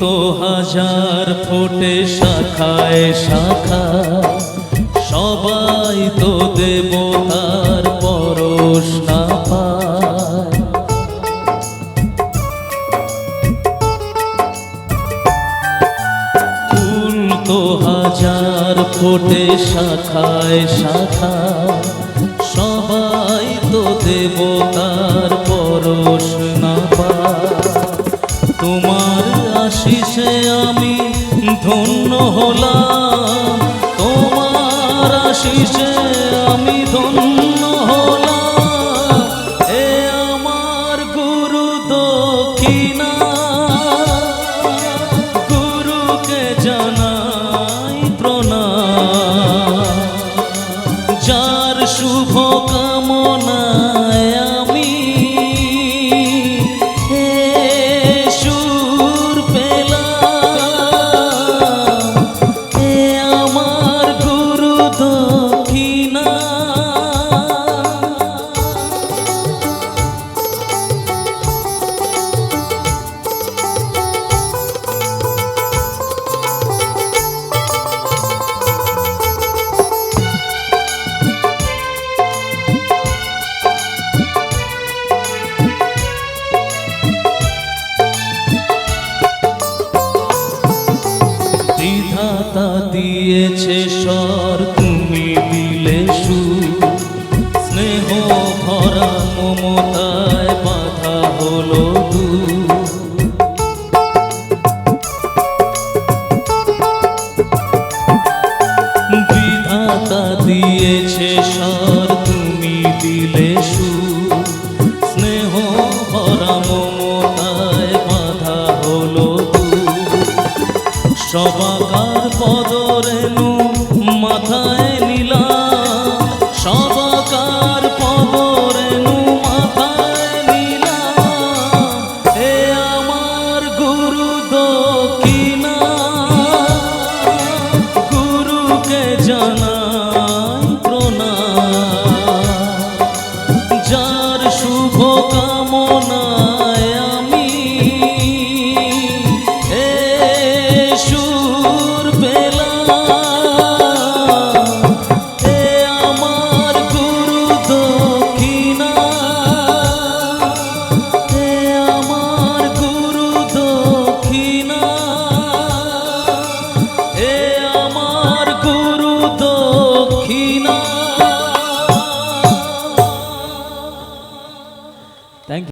তো হাজার ফোটে শাখায় শাখা। সবাই তো দেবতার পরশ না পায়। ফুল তো হাজার ফোটে শাখায় শাখা। ধন্য হলাম। তোমার আশিসে আমি ধন্য বিধাতা দিয়েছে স্বর, তুমি দিলে সুর। স্নেহ ভরা মমতায় বাধা হলো বিধাতা দিয়েছে স্বর, তুমি দিলে সুর। স্নেহ ভরা